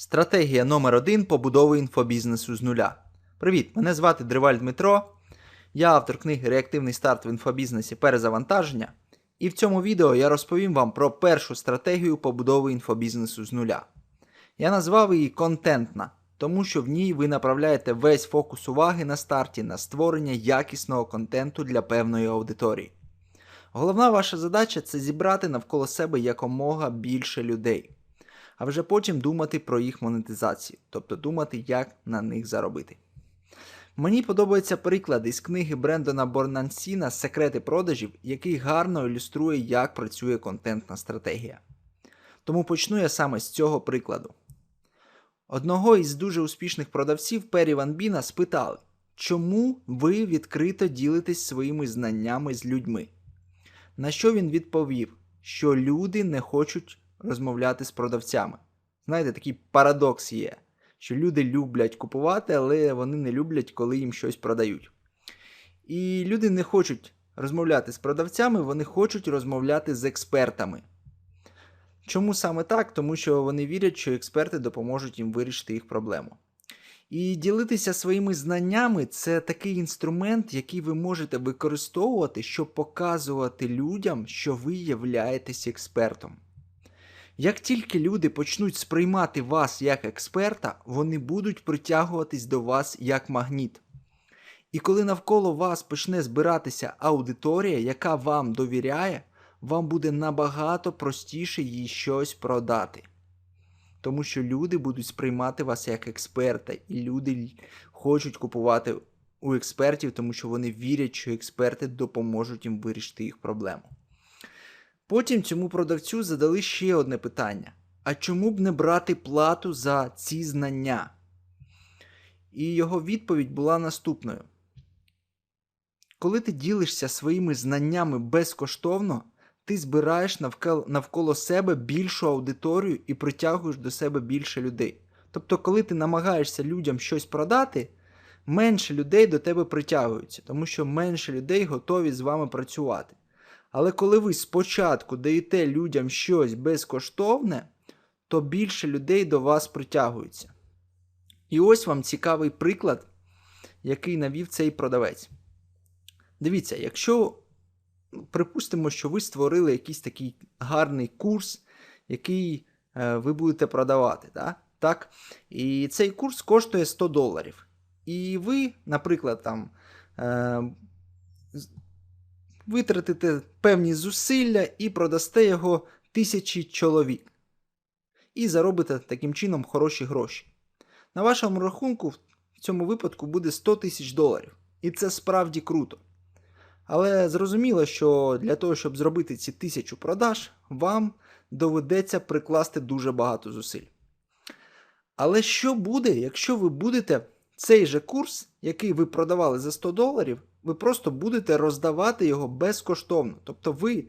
Стратегія номер 1 побудови інфобізнесу з нуля. Привіт, мене звати Дриваль Дмитро. Я автор книги Реактивний старт в інфобізнесі перезавантаження. І в цьому відео я розповім вам про першу стратегію побудови інфобізнесу з нуля. Я назвав її контентна, тому що в ній ви направляєте весь фокус уваги на старті на створення якісного контенту для певної аудиторії. Головна ваша задача це зібрати навколо себе якомога більше людей а вже потім думати про їх монетизацію, тобто думати, як на них заробити. Мені подобається приклад із книги Брендона Борнансіна Секрети продажів, який гарно ілюструє, як працює контентна стратегія. Тому почну я саме з цього прикладу. Одного із дуже успішних продавців Пері Ван Біна спитали, чому ви відкрито ділитесь своїми знаннями з людьми? На що він відповів, що люди не хочуть розмовляти з продавцями. Знаєте, такий парадокс є, що люди люблять купувати, але вони не люблять, коли їм щось продають. І люди не хочуть розмовляти з продавцями, вони хочуть розмовляти з експертами. Чому саме так? Тому що вони вірять, що експерти допоможуть їм вирішити їх проблему. І ділитися своїми знаннями це такий інструмент, який ви можете використовувати, щоб показувати людям, що ви являєтесь експертом. Як тільки люди почнуть сприймати вас як експерта, вони будуть притягуватись до вас як магніт. І коли навколо вас почне збиратися аудиторія, яка вам довіряє, вам буде набагато простіше їй щось продати. Тому що люди будуть сприймати вас як експерта, і люди хочуть купувати у експертів, тому що вони вірять, що експерти допоможуть їм вирішити їх проблему. Потім цьому продавцю задали ще одне питання: а чому б не брати плату за ці знання? І його відповідь була наступною: Коли ти ділишся своїми знаннями безкоштовно, ти збираєш навколо, себе більшу аудиторію і притягуєш до себе більше людей. Тобто, коли ти намагаєшся людям щось продати, менше людей до тебе притягуються, тому що менше людей готові з вами працювати. Але коли ви спочатку даєте людям щось безкоштовне, то більше людей до вас притягуються. І ось вам цікавий приклад, який навів цей продавець. Дивіться, якщо припустимо, що ви створили якийсь такий гарний курс, який е, ви будете продавати. Да? Так? І цей курс коштує 100 доларів. І ви, наприклад, там. Е, витратите певні зусилля і продасте його тисячі чоловік. І заробите таким чином хороші гроші. На вашому рахунку в цьому випадку буде 100 тисяч доларів. І це справді круто. Але зрозуміло, що для того, щоб зробити ці тисячу продаж, вам доведеться прикласти дуже багато зусиль. Але що буде, якщо ви будете цей же курс, який ви продавали за 100 доларів, ви просто будете роздавати його безкоштовно. Тобто ви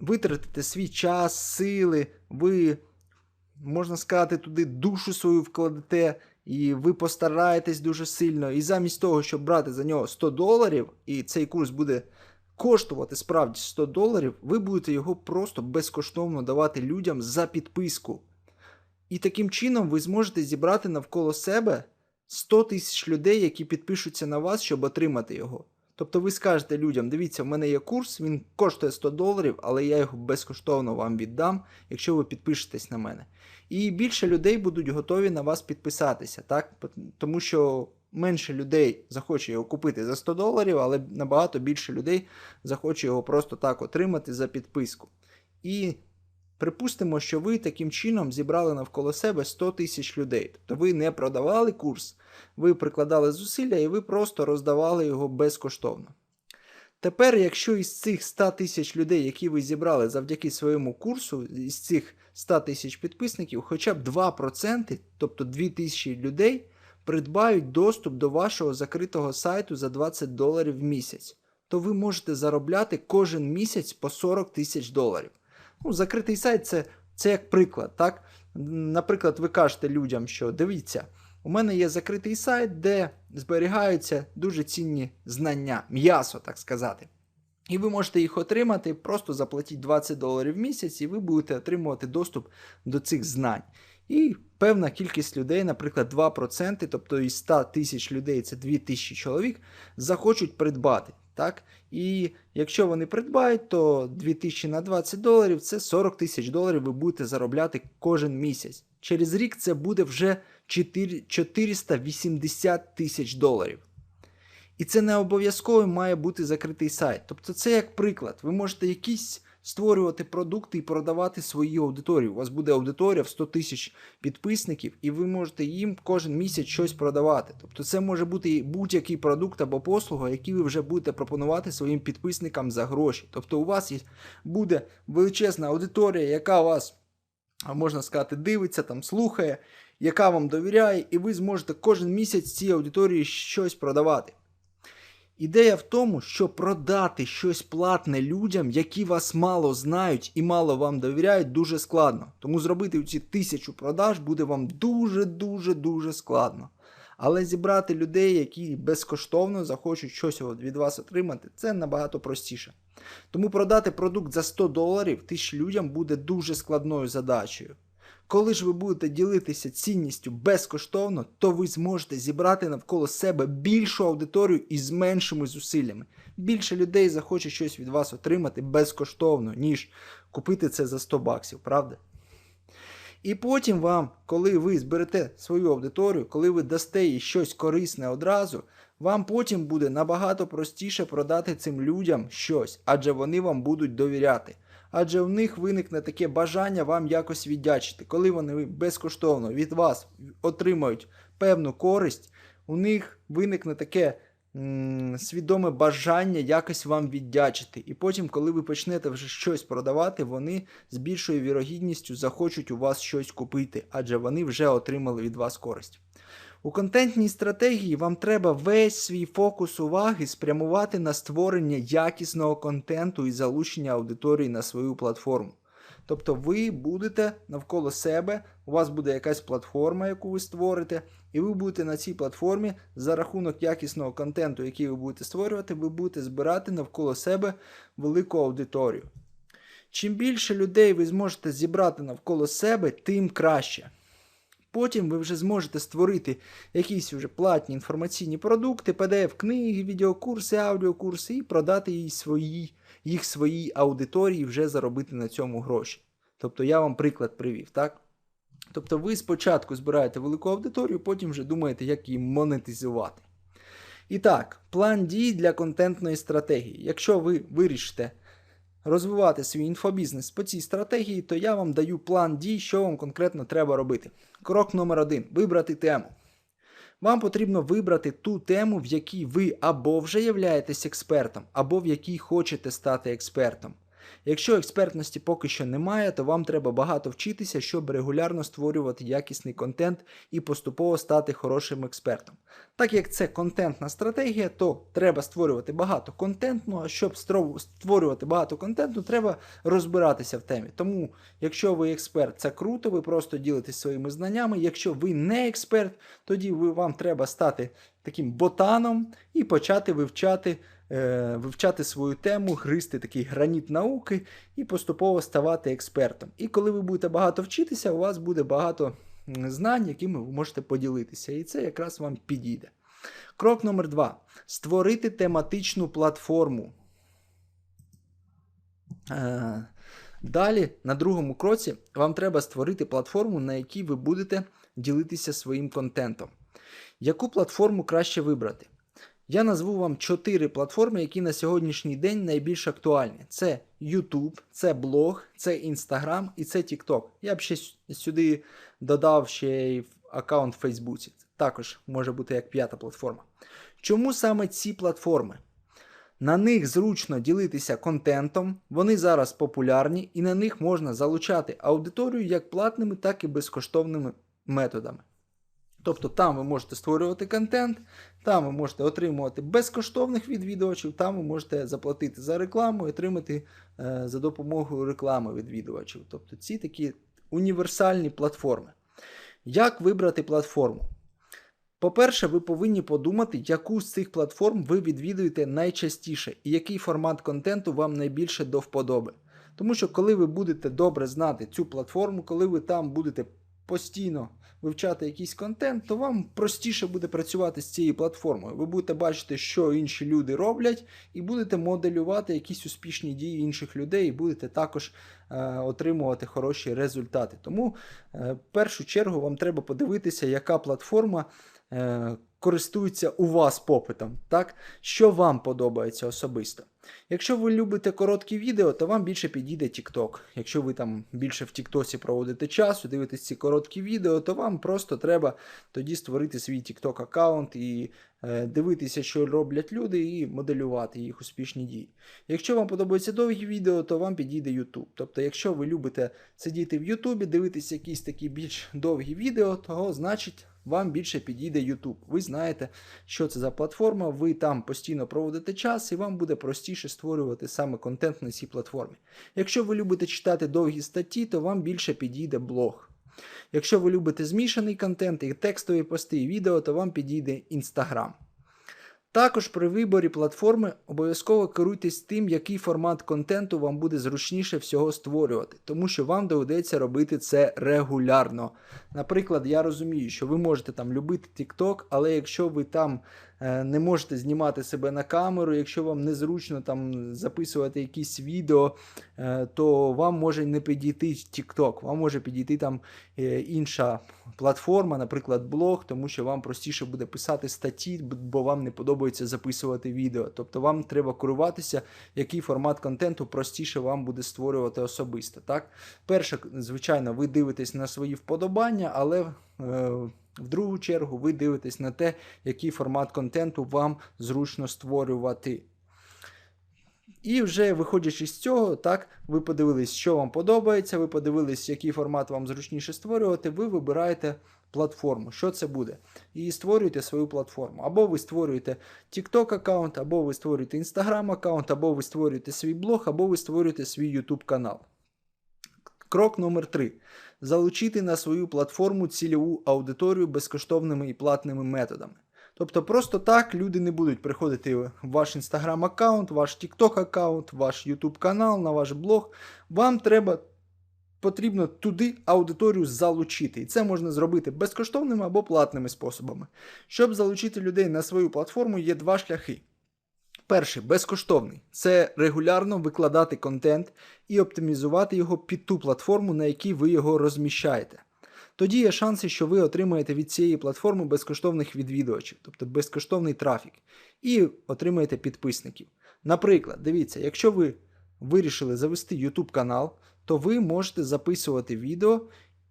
витратите свій час, сили, ви, можна сказати, туди душу свою вкладете, і ви постараєтесь дуже сильно. І замість того, щоб брати за нього 100 доларів, і цей курс буде коштувати справді 100 доларів, ви будете його просто безкоштовно давати людям за підписку. І таким чином ви зможете зібрати навколо себе 100 тисяч людей, які підпишуться на вас, щоб отримати його. Тобто ви скажете людям, дивіться, в мене є курс, він коштує 100 доларів, але я його безкоштовно вам віддам, якщо ви підпишетесь на мене. І більше людей будуть готові на вас підписатися, так? Тому що менше людей захоче його купити за 100 доларів, але набагато більше людей захоче його просто так отримати за підписку. І Припустимо, що ви таким чином зібрали навколо себе 100 тисяч людей. Тобто ви не продавали курс, ви прикладали зусилля і ви просто роздавали його безкоштовно. Тепер, якщо із цих 100 тисяч людей, які ви зібрали завдяки своєму курсу, із цих 100 тисяч підписників, хоча б 2%, тобто 2 тисячі людей, придбають доступ до вашого закритого сайту за 20 доларів в місяць, то ви можете заробляти кожен місяць по 40 тисяч доларів. Ну, Закритий сайт це це як приклад. так? Наприклад, ви кажете людям, що дивіться, у мене є закритий сайт, де зберігаються дуже цінні знання, м'ясо, так сказати. І ви можете їх отримати, просто заплатіть 20 доларів в місяць, і ви будете отримувати доступ до цих знань. І певна кількість людей, наприклад, 2%, тобто із 100 тисяч людей це 2 тисячі чоловік, захочуть придбати. Так? І якщо вони придбають, то 2000 на 20 доларів це 40 тисяч доларів ви будете заробляти кожен місяць. Через рік це буде вже 480 тисяч доларів. І це не обов'язково має бути закритий сайт. Тобто, це як приклад. Ви можете якісь створювати продукти і продавати свої аудиторії. У вас буде аудиторія в 100 тисяч підписників, і ви можете їм кожен місяць щось продавати. Тобто, це може бути будь-який продукт або послуга, який ви вже будете пропонувати своїм підписникам за гроші. Тобто, у вас буде величезна аудиторія, яка вас, можна сказати, дивиться, там слухає, яка вам довіряє, і ви зможете кожен місяць цій аудиторії щось продавати. Ідея в тому, що продати щось платне людям, які вас мало знають і мало вам довіряють, дуже складно. Тому зробити ці тисячу продаж буде вам дуже-дуже дуже складно. Але зібрати людей, які безкоштовно захочуть щось від вас отримати, це набагато простіше. Тому продати продукт за 100 доларів тисяч людям буде дуже складною задачею. Коли ж ви будете ділитися цінністю безкоштовно, то ви зможете зібрати навколо себе більшу аудиторію із меншими зусиллями. Більше людей захоче щось від вас отримати безкоштовно, ніж купити це за 100 баксів, правда? І потім вам, коли ви зберете свою аудиторію, коли ви дасте їй щось корисне одразу, вам потім буде набагато простіше продати цим людям щось, адже вони вам будуть довіряти. Адже у них виникне таке бажання вам якось віддячити. Коли вони безкоштовно від вас отримають певну користь, у них виникне таке свідоме бажання якось вам віддячити. І потім, коли ви почнете вже щось продавати, вони з більшою вірогідністю захочуть у вас щось купити, адже вони вже отримали від вас користь. У контентній стратегії вам треба весь свій фокус уваги спрямувати на створення якісного контенту і залучення аудиторії на свою платформу. Тобто ви будете навколо себе, у вас буде якась платформа, яку ви створите, і ви будете на цій платформі за рахунок якісного контенту, який ви будете створювати, ви будете збирати навколо себе велику аудиторію. Чим більше людей ви зможете зібрати навколо себе, тим краще. Потім ви вже зможете створити якісь вже платні інформаційні продукти, PDF-книги, відеокурси, аудіокурси і продати їх свої, їх своїй аудиторії, вже заробити на цьому гроші. Тобто я вам приклад привів, так? Тобто ви спочатку збираєте велику аудиторію, потім вже думаєте, як її монетизувати. І так, план дій для контентної стратегії. Якщо ви вирішите розвивати свій інфобізнес по цій стратегії, то я вам даю план дій, що вам конкретно треба робити. Крок номер один вибрати тему. Вам потрібно вибрати ту тему, в якій ви або вже являєтесь експертом, або в якій хочете стати експертом. Якщо експертності поки що немає, то вам треба багато вчитися, щоб регулярно створювати якісний контент і поступово стати хорошим експертом. Так як це контентна стратегія, то треба створювати багато контенту, а щоб створювати багато контенту, треба розбиратися в темі. Тому, якщо ви експерт, це круто, ви просто ділитесь своїми знаннями. Якщо ви не експерт, тоді ви, вам треба стати таким ботаном і почати вивчати вивчати свою тему, гризти такий граніт науки і поступово ставати експертом. І коли ви будете багато вчитися, у вас буде багато знань, якими ви можете поділитися. І це якраз вам підійде. Крок номер два: створити тематичну платформу. Е, Далі, на другому кроці, вам треба створити платформу, на якій ви будете ділитися своїм контентом. Яку платформу краще вибрати? Я назву вам чотири платформи, які на сьогоднішній день найбільш актуальні: це YouTube, це блог, це Instagram і це TikTok. Я б ще сюди додав ще й аккаунт в Фейсбуці. Також може бути як п'ята платформа. Чому саме ці платформи? На них зручно ділитися контентом, вони зараз популярні, і на них можна залучати аудиторію як платними, так і безкоштовними методами. Тобто там ви можете створювати контент, там ви можете отримувати безкоштовних відвідувачів, там ви можете заплатити за рекламу і отримати е, за допомогою реклами відвідувачів. Тобто ці такі універсальні платформи. Як вибрати платформу? По-перше, ви повинні подумати, яку з цих платформ ви відвідуєте найчастіше і який формат контенту вам найбільше до вподоби. Тому що коли ви будете добре знати цю платформу, коли ви там будете постійно вивчати якийсь контент, то вам простіше буде працювати з цією платформою. Ви будете бачити, що інші люди роблять, і будете моделювати якісь успішні дії інших людей, і будете також е, отримувати хороші результати. Тому е, першу чергу вам треба подивитися, яка платформа. Е, користується у вас попитом, так? Що вам подобається особисто. Якщо ви любите короткі відео, то вам більше підійде TikTok. Якщо ви там більше в TikTok проводите часу, дивитесь ці короткі відео, то вам просто треба тоді створити свій TikTok аккаунт і е, дивитися, що роблять люди, і моделювати їх успішні дії. Якщо вам подобаються довгі відео, то вам підійде YouTube. Тобто, якщо ви любите сидіти в YouTube, дивитися якісь такі більш довгі відео, то значить вам більше підійде YouTube. Ви знаєте, що це за платформа, ви там постійно проводите час, і вам буде простіше створювати саме контент на цій платформі. Якщо ви любите читати довгі статті, то вам більше підійде блог. Якщо ви любите змішаний контент, і текстові пости, і відео, то вам підійде Instagram. Також при виборі платформи обов'язково керуйтесь тим, який формат контенту вам буде зручніше всього створювати, тому що вам доведеться робити це регулярно. Наприклад, я розумію, що ви можете там любити TikTok, але якщо ви там е, не можете знімати себе на камеру, якщо вам незручно там записувати якісь відео, е, то вам може не підійти TikTok, вам може підійти там е, інша платформа, наприклад, блог, тому що вам простіше буде писати статті, бо вам не подобається записувати відео. Тобто вам треба керуватися, який формат контенту простіше вам буде створювати особисто. Так? Перше, звичайно, ви дивитесь на свої вподобання, але е, в другу чергу ви дивитесь на те, який формат контенту вам зручно створювати. І вже виходячи з цього, так, ви подивились, що вам подобається, ви подивились, який формат вам зручніше створювати, ви вибираєте платформу. Що це буде? І створюєте свою платформу. Або ви створюєте TikTok аккаунт, або ви створюєте Instagram аккаунт, або ви створюєте свій блог, або ви створюєте свій YouTube канал. Крок номер 3. Залучити на свою платформу цільову аудиторію безкоштовними і платними методами. Тобто просто так люди не будуть приходити в ваш Instagram аккаунт, ваш TikTok аккаунт, ваш YouTube канал, на ваш блог. Вам треба потрібно туди аудиторію залучити. І це можна зробити безкоштовними або платними способами. Щоб залучити людей на свою платформу, є два шляхи. Перший безкоштовний це регулярно викладати контент і оптимізувати його під ту платформу, на якій ви його розміщаєте. Тоді є шанси, що ви отримаєте від цієї платформи безкоштовних відвідувачів, тобто безкоштовний трафік, і отримаєте підписників. Наприклад, дивіться, якщо ви вирішили завести YouTube канал, то ви можете записувати відео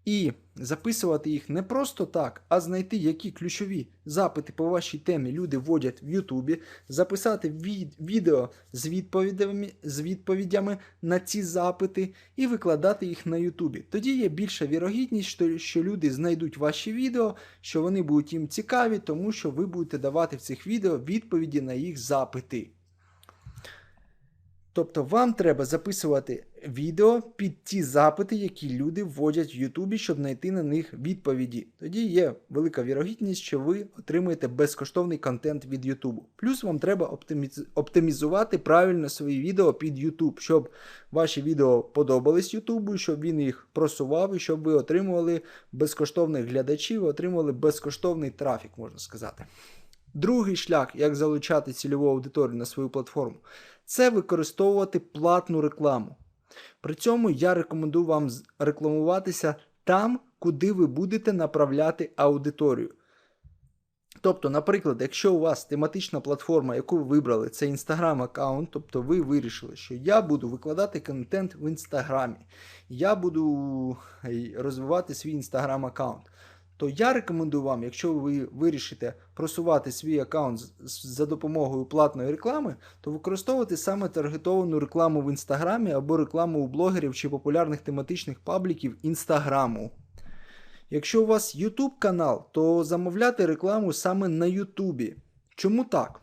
і записувати їх не просто так, а знайти, які ключові запити по вашій темі люди вводять в Ютубі, записати від, відео з відповідями, з відповідями на ці запити і викладати їх на Ютубі. Тоді є більша вірогідність, що, що люди знайдуть ваші відео, що вони будуть їм цікаві, тому що ви будете давати в цих відео відповіді на їх запити. Тобто вам треба записувати відео під ті запити, які люди вводять в Ютубі, щоб знайти на них відповіді. Тоді є велика вірогідність, що ви отримаєте безкоштовний контент від Ютубу. Плюс вам треба оптиміз... оптимізувати правильно свої відео під Ютуб, щоб ваші відео подобались Ютубу, щоб він їх просував і щоб ви отримували безкоштовних глядачів, отримували безкоштовний трафік, можна сказати. Другий шлях, як залучати цільову аудиторію на свою платформу, це використовувати платну рекламу. При цьому я рекомендую вам рекламуватися там, куди ви будете направляти аудиторію. Тобто, наприклад, якщо у вас тематична платформа, яку ви вибрали, це Instagram аккаунт, тобто ви вирішили, що я буду викладати контент в Інстаграмі, я буду розвивати свій Instagram аккаунт то я рекомендую вам, якщо ви вирішите просувати свій аккаунт за допомогою платної реклами, то використовувати саме таргетовану рекламу в інстаграмі або рекламу у блогерів чи популярних тематичних пабліків інстаграму. Якщо у вас YouTube канал, то замовляти рекламу саме на YouTube. Чому так?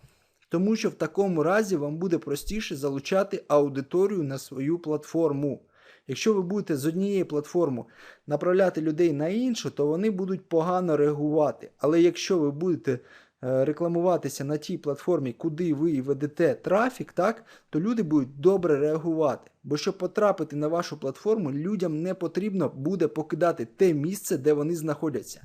Тому що в такому разі вам буде простіше залучати аудиторію на свою платформу. Якщо ви будете з однієї платформи направляти людей на іншу, то вони будуть погано реагувати. Але якщо ви будете е, рекламуватися на тій платформі, куди ви ведете трафік, так, то люди будуть добре реагувати. Бо щоб потрапити на вашу платформу, людям не потрібно буде покидати те місце, де вони знаходяться.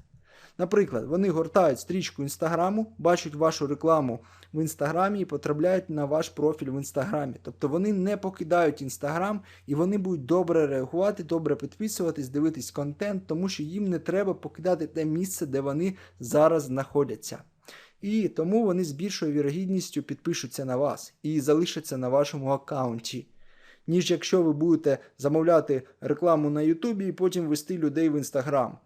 Наприклад, вони гортають стрічку інстаграму, бачать вашу рекламу в інстаграмі і потрапляють на ваш профіль в інстаграмі. Тобто вони не покидають інстаграм і вони будуть добре реагувати, добре підписуватись, дивитись контент, тому що їм не треба покидати те місце, де вони зараз знаходяться. І тому вони з більшою вірогідністю підпишуться на вас і залишаться на вашому аккаунті. Ніж якщо ви будете замовляти рекламу на Ютубі і потім вести людей в інстаграм.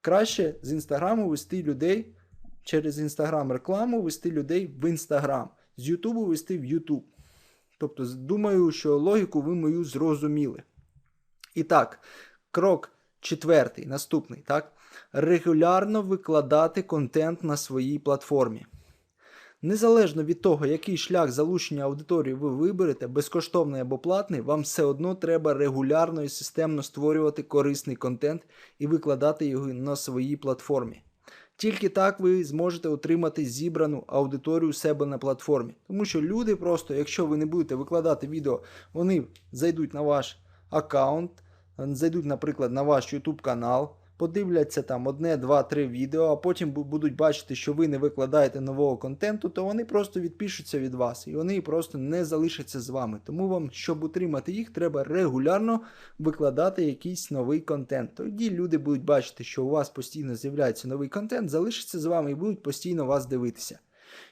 Краще з інстаграму вести людей через інстаграм рекламу, вести людей в інстаграм, з Ютубу вести в Ютуб. Тобто, думаю, що логіку ви мою зрозуміли. І так, крок четвертий, наступний, так? Регулярно викладати контент на своїй платформі. Незалежно від того, який шлях залучення аудиторії ви виберете, безкоштовний або платний, вам все одно треба регулярно і системно створювати корисний контент і викладати його на своїй платформі. Тільки так ви зможете отримати зібрану аудиторію себе на платформі. Тому що люди просто, якщо ви не будете викладати відео, вони зайдуть на ваш аккаунт, зайдуть, наприклад, на ваш YouTube канал, подивляться там одне, два, три відео, а потім будуть бачити, що ви не викладаєте нового контенту, то вони просто відпишуться від вас і вони просто не залишаться з вами. Тому вам, щоб утримати їх, треба регулярно викладати якийсь новий контент. Тоді люди будуть бачити, що у вас постійно з'являється новий контент, залишаться з вами і будуть постійно вас дивитися.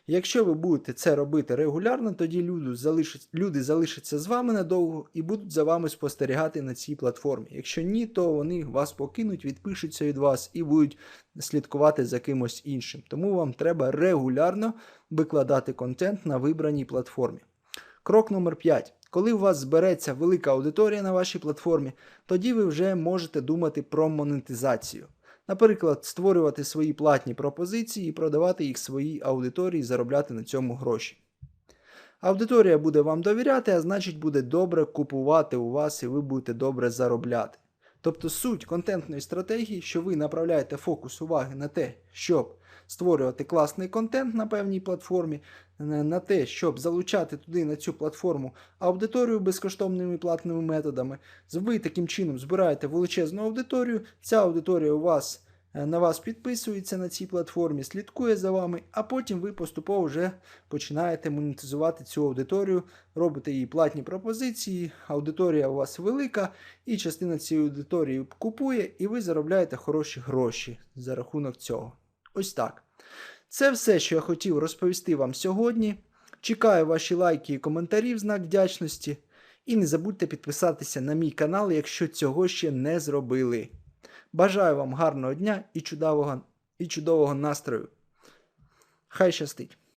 Якщо ви будете це робити регулярно, тоді люди, залишать, люди залишаться з вами надовго і будуть за вами спостерігати на цій платформі. Якщо ні, то вони вас покинуть, відпишуться від вас і будуть слідкувати за кимось іншим. Тому вам треба регулярно викладати контент на вибраній платформі. Крок номер 5. Коли у вас збереться велика аудиторія на вашій платформі, тоді ви вже можете думати про монетизацію. Наприклад, створювати свої платні пропозиції і продавати їх своїй аудиторії заробляти на цьому гроші. Аудиторія буде вам довіряти, а значить буде добре купувати у вас і ви будете добре заробляти. Тобто суть контентної стратегії, що ви направляєте фокус уваги на те, щоб створювати класний контент на певній платформі, на на те, щоб залучати туди на цю платформу аудиторію безкоштовними платними методами. Ви таким чином збираєте величезну аудиторію. Ця аудиторія у вас е, на вас підписується на цій платформі, слідкує за вами, а потім ви поступово вже починаєте монетизувати цю аудиторію, робите їй платні пропозиції. Аудиторія у вас велика, і частина цієї аудиторії купує, і ви заробляєте хороші гроші за рахунок цього. Ось так. Це все, що я хотів розповісти вам сьогодні. Чекаю ваші лайки і коментарі в знак вдячності. І не забудьте підписатися на мій канал, якщо цього ще не зробили. Бажаю вам гарного дня і чудового, і чудового настрою. Хай щастить!